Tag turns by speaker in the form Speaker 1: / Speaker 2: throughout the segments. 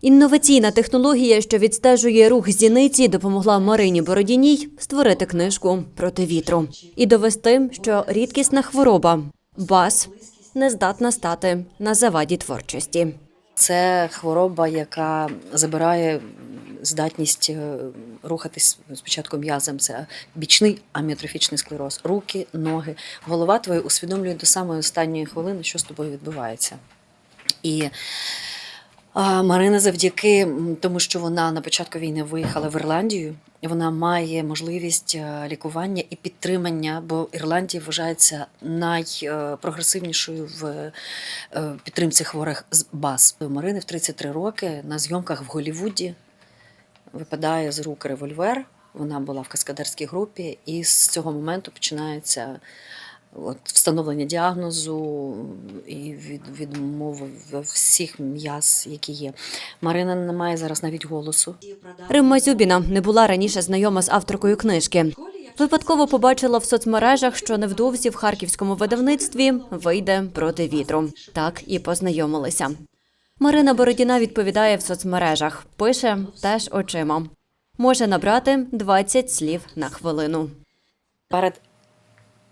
Speaker 1: Інноваційна технологія, що відстежує рух зіниці, допомогла Марині Бородіній створити книжку проти вітру і довести, що рідкісна хвороба бас не здатна стати на заваді творчості.
Speaker 2: Це хвороба, яка забирає здатність е, рухатись спочатку м'язом. Це бічний аміотрофічний склероз. Руки, ноги, голова твоя усвідомлює до самої останньої хвилини, що з тобою відбувається. І Марина, завдяки тому, що вона на початку війни виїхала в Ірландію, вона має можливість е, лікування і підтримання, бо Ірландія вважається найпрогресивнішою в е, підтримці хворих з БАС. У Марини в 33 роки на зйомках в Голлівуді випадає з рук револьвер. Вона була в каскадерській групі, і з цього моменту починається от, встановлення діагнозу і від, відмови всіх м'яз, які є. Марина не має зараз навіть голосу.
Speaker 1: Римма Зюбіна не була раніше знайома з авторкою книжки. Випадково побачила в соцмережах, що невдовзі в харківському видавництві вийде проти вітру. Так і познайомилися. Марина Бородіна відповідає в соцмережах, пише теж очима. Може набрати 20 слів на хвилину.
Speaker 2: Перед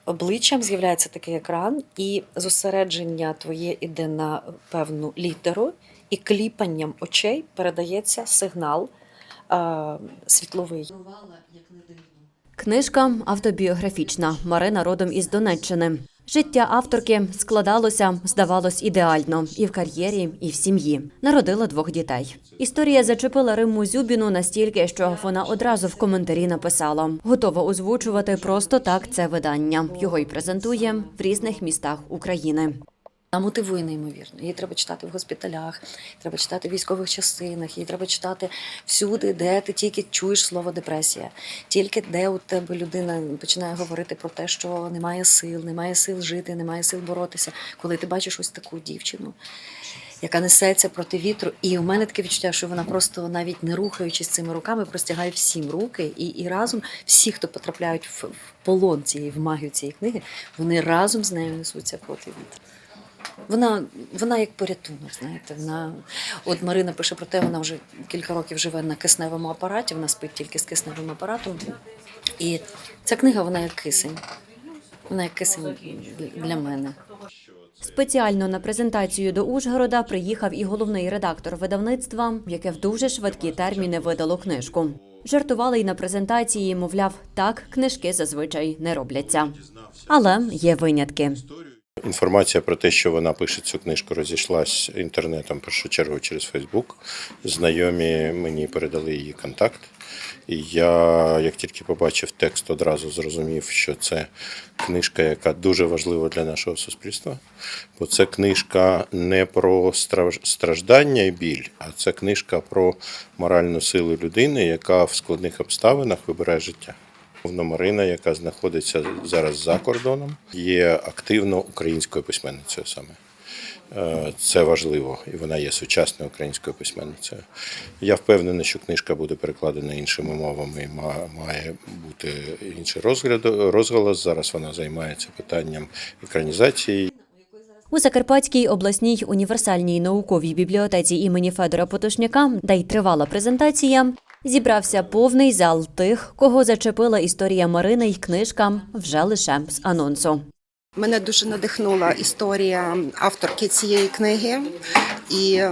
Speaker 2: обличчям з'являється такий екран, і зосередження твоє іде на певну літеру, і кліпанням очей передається сигнал е, світловий.
Speaker 1: Книжка автобіографічна. Марина родом із Донеччини. Життя авторки складалося, здавалось, ідеально і в кар'єрі, і в сім'ї. Народила двох дітей. Історія зачепила Римму Зюбіну настільки, що вона одразу в коментарі написала: готова озвучувати просто так це видання. Його й презентує в різних містах України.
Speaker 2: Вона мотивує неймовірно. Її треба читати в госпіталях, треба читати в військових частинах, її треба читати всюди, де ти тільки чуєш слово депресія, тільки де у тебе людина починає говорити про те, що немає сил, немає сил жити, немає сил боротися. Коли ти бачиш ось таку дівчину, яка несеться проти вітру, і у мене таке відчуття, що вона просто навіть не рухаючись цими руками, простягає всім руки, і, і разом всі, хто потрапляють в полон цієї в магію цієї книги, вони разом з нею несуться проти вітру. Вона, вона як порятунок, знаєте. Вона, от Марина пише про те, вона вже кілька років живе на кисневому апараті, вона спить тільки з кисневим апаратом. І ця книга, вона як кисень. Вона як кисень для мене.
Speaker 1: Спеціально на презентацію до Ужгорода приїхав і головний редактор видавництва, яке в дуже швидкі терміни видало книжку. Жартували й на презентації, мовляв, так книжки зазвичай не робляться. Але є винятки.
Speaker 3: Інформація про те, що вона пише цю книжку, розійшлась інтернетом в першу чергу через Фейсбук. Знайомі мені передали її контакт. І я, як тільки побачив текст, одразу зрозумів, що це книжка, яка дуже важлива для нашого суспільства. Бо це книжка не про страждання і біль, а це книжка про моральну силу людини, яка в складних обставинах вибирає життя. Мовна Марина, яка знаходиться зараз за кордоном, є активно українською письменницею саме. Е, Це важливо, і вона є сучасною українською письменницею. Я впевнений, що книжка буде перекладена іншими мовами і ма- має бути інший розгляд, розголос. Зараз вона займається питанням екранізації.
Speaker 1: У Закарпатській обласній універсальній науковій бібліотеці імені Федора Потушняка, де й тривала презентація, зібрався повний зал тих, кого зачепила історія Марини й книжка вже лише з анонсу.
Speaker 4: Мене дуже надихнула історія авторки цієї книги, і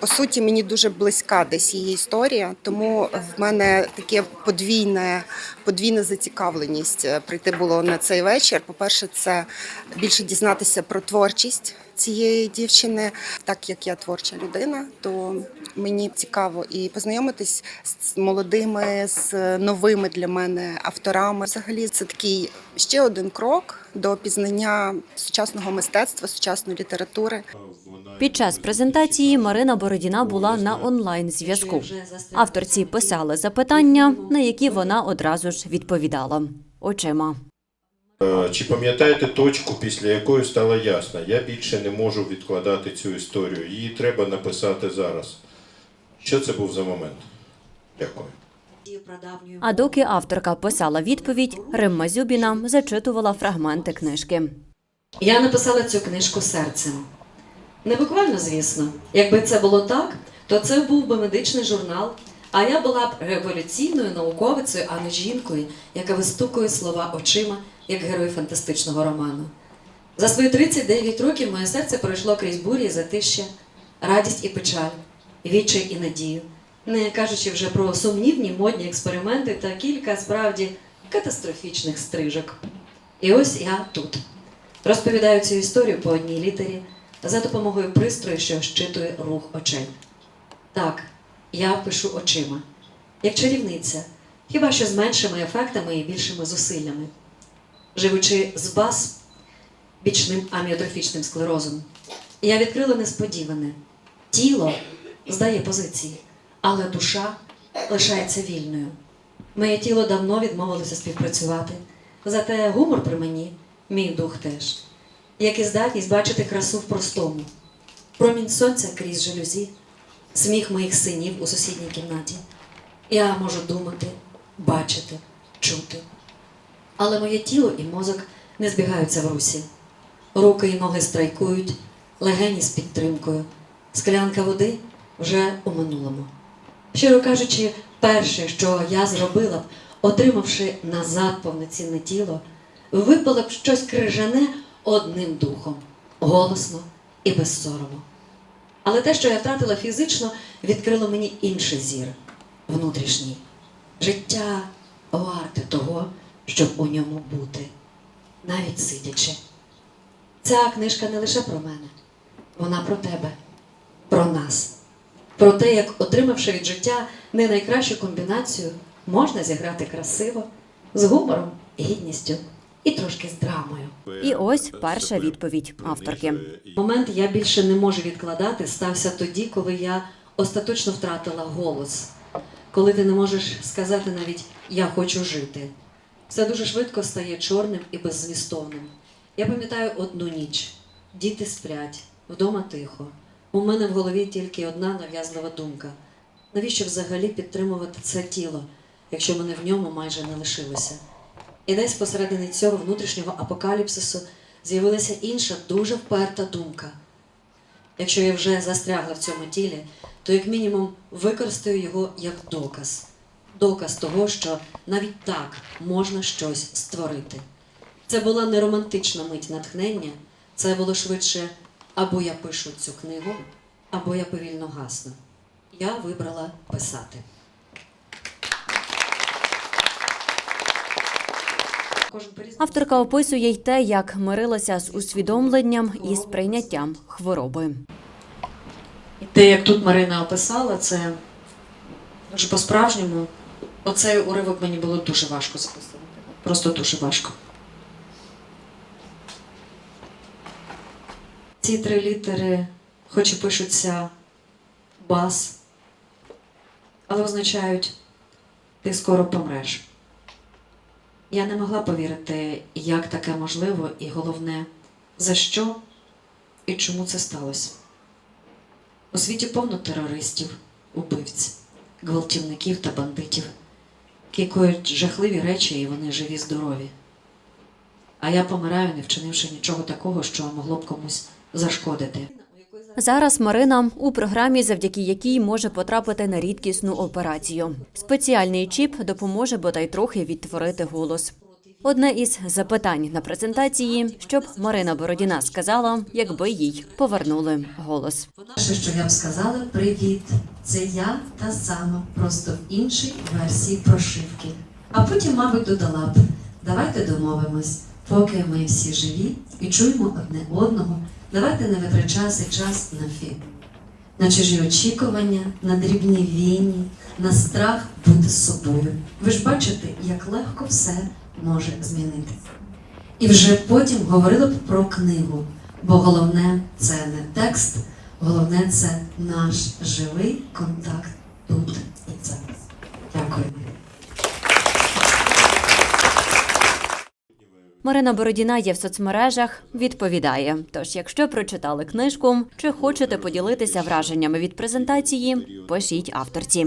Speaker 4: по суті мені дуже близька десь її історія, тому в мене таке подвійне, подвійна зацікавленість е, прийти було на цей вечір. По-перше, це більше дізнатися про творчість цієї дівчини. Так як я творча людина, то мені цікаво і познайомитись з молодими, з новими для мене авторами. Взагалі, це такий ще один крок до пізнання сучасного мистецтва, сучасної літератури.
Speaker 1: Під час презентації Марина Бородіна була на онлайн зв'язку. Авторці писали запитання, на які вона одразу ж відповідала очима.
Speaker 3: Е, Чи пам'ятаєте точку, після якої стало ясно, я більше не можу відкладати цю історію. Її треба написати зараз. Що це був за момент? Дякую.
Speaker 1: А доки авторка писала відповідь, Римма Зюбіна зачитувала фрагменти книжки.
Speaker 2: Я написала цю книжку серцем.
Speaker 5: Не буквально, звісно. Якби це було так, то це був би медичний журнал. А я була б революційною науковицею, а не жінкою, яка вистукує слова очима, як герой фантастичного роману. За свої 39 років моє серце пройшло крізь бурі і затища, радість і печаль, відчай і надію, не кажучи вже про сумнівні модні експерименти та кілька справді катастрофічних стрижок. І ось я тут. Розповідаю цю історію по одній літері за допомогою пристрою, що щитує рух очей. Так, я пишу очима, як чарівниця, хіба що з меншими ефектами і більшими зусиллями. Живучи з бас бічним аміотрофічним склерозом, я відкрила несподіване. Тіло здає позиції, але душа лишається вільною. Моє тіло давно відмовилося співпрацювати, зате гумор при мені, мій дух теж, як і здатність бачити красу в простому, промінь сонця крізь жалюзі, сміх моїх синів у сусідній кімнаті. Я можу думати, бачити, чути. Але моє тіло і мозок не збігаються в русі. Руки і ноги страйкують, легені з підтримкою. Склянка води вже у минулому. Щиро кажучи, перше, що я зробила б, отримавши назад повноцінне тіло, випало б щось крижане одним духом, голосно і без. Але те, що я втратила фізично, відкрило мені інший зір внутрішній. Життя варте того, щоб у ньому бути, навіть сидячи. Ця книжка не лише про мене, вона про тебе, про нас, про те, як, отримавши від життя не найкращу комбінацію, можна зіграти красиво, з гумором, гідністю і трошки з драмою.
Speaker 1: І ось перша відповідь авторки.
Speaker 5: Момент я більше не можу відкладати стався тоді, коли я остаточно втратила голос, коли ти не можеш сказати навіть Я хочу жити. Все дуже швидко стає чорним і беззмістовним. Я пам'ятаю одну ніч. Діти сплять, вдома тихо. У мене в голові тільки одна нав'язлива думка: навіщо взагалі підтримувати це тіло, якщо мене в ньому майже не лишилося? І десь посередині цього внутрішнього апокаліпсису з'явилася інша дуже вперта думка. Якщо я вже застрягла в цьому тілі, то як мінімум використаю його як доказ. Доказ того, що навіть так можна щось створити. Це була не романтична мить натхнення, це було швидше або я пишу цю книгу, або я повільно гасну. Я вибрала писати.
Speaker 1: Авторка описує й те, як мирилася з усвідомленням і сприйняттям хвороби.
Speaker 5: І те, як тут Марина описала, це дуже по-справжньому. Оцей уривок мені було дуже важко записувати. Просто дуже важко. Ці три літери, хоч і пишуться бас, але означають ти скоро помреш. Я не могла повірити, як таке можливо, і головне, за що і чому це сталося. У світі повно терористів, убивць, гвалтівників та бандитів, які коють жахливі речі, і вони живі, здорові. А я помираю, не вчинивши нічого такого, що могло б комусь зашкодити.
Speaker 1: Зараз Марина у програмі, завдяки якій може потрапити на рідкісну операцію. Спеціальний чіп допоможе бодай трохи відтворити голос. Одне із запитань на презентації, щоб Марина Бородіна сказала, якби їй повернули голос.
Speaker 5: Перше, що я б сказала, привіт. Це я та сама, просто в іншій версії прошивки. А потім, мабуть, додала б: давайте домовимось, поки ми всі живі і чуємо одне одного. Давайте не витрачати час на фі. На чужі очікування, на дрібні війні, на страх бути собою. Ви ж бачите, як легко все може змінитися. І вже потім говорили б про книгу, бо головне це не текст, головне це наш живий контакт тут і зараз. Дякую.
Speaker 1: Марина Бородіна є в соцмережах, відповідає. Тож, якщо прочитали книжку чи хочете поділитися враженнями від презентації, пишіть авторці.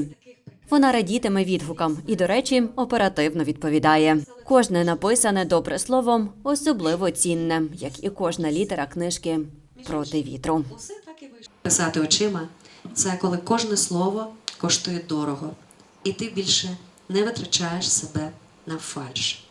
Speaker 1: Вона радітиме відгукам і, до речі, оперативно відповідає. Кожне написане добре словом особливо цінне, як і кожна літера книжки проти вітру.
Speaker 5: Писати очима це коли кожне слово коштує дорого, і ти більше не витрачаєш себе на фальш.